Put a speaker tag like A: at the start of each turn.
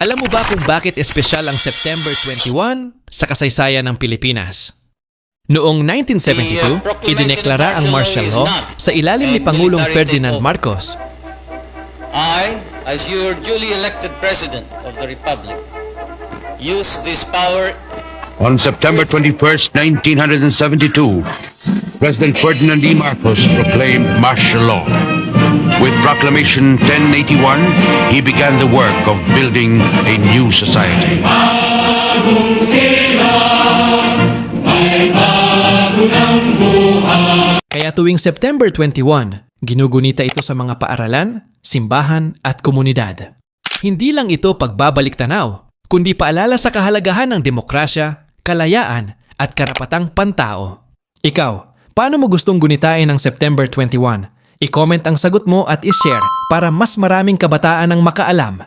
A: Alam mo ba kung bakit espesyal ang September 21 sa kasaysayan ng Pilipinas? Noong 1972, idineklara ang martial law sa ilalim ni Pangulong Ferdinand Marcos.
B: I, as your duly elected President of the Republic, use this power
C: On September 21st, 1972, President Ferdinand E. Marcos proclaimed martial law. With Proclamation 1081, he began the work of building a new society.
A: Kaya tuwing September 21, ginugunita ito sa mga paaralan, simbahan at komunidad. Hindi lang ito pagbabalik tanaw, kundi paalala sa kahalagahan ng demokrasya, kalayaan at karapatang pantao. Ikaw, paano mo gustong gunitain ang September 21? I-comment ang sagot mo at i-share para mas maraming kabataan ang makaalam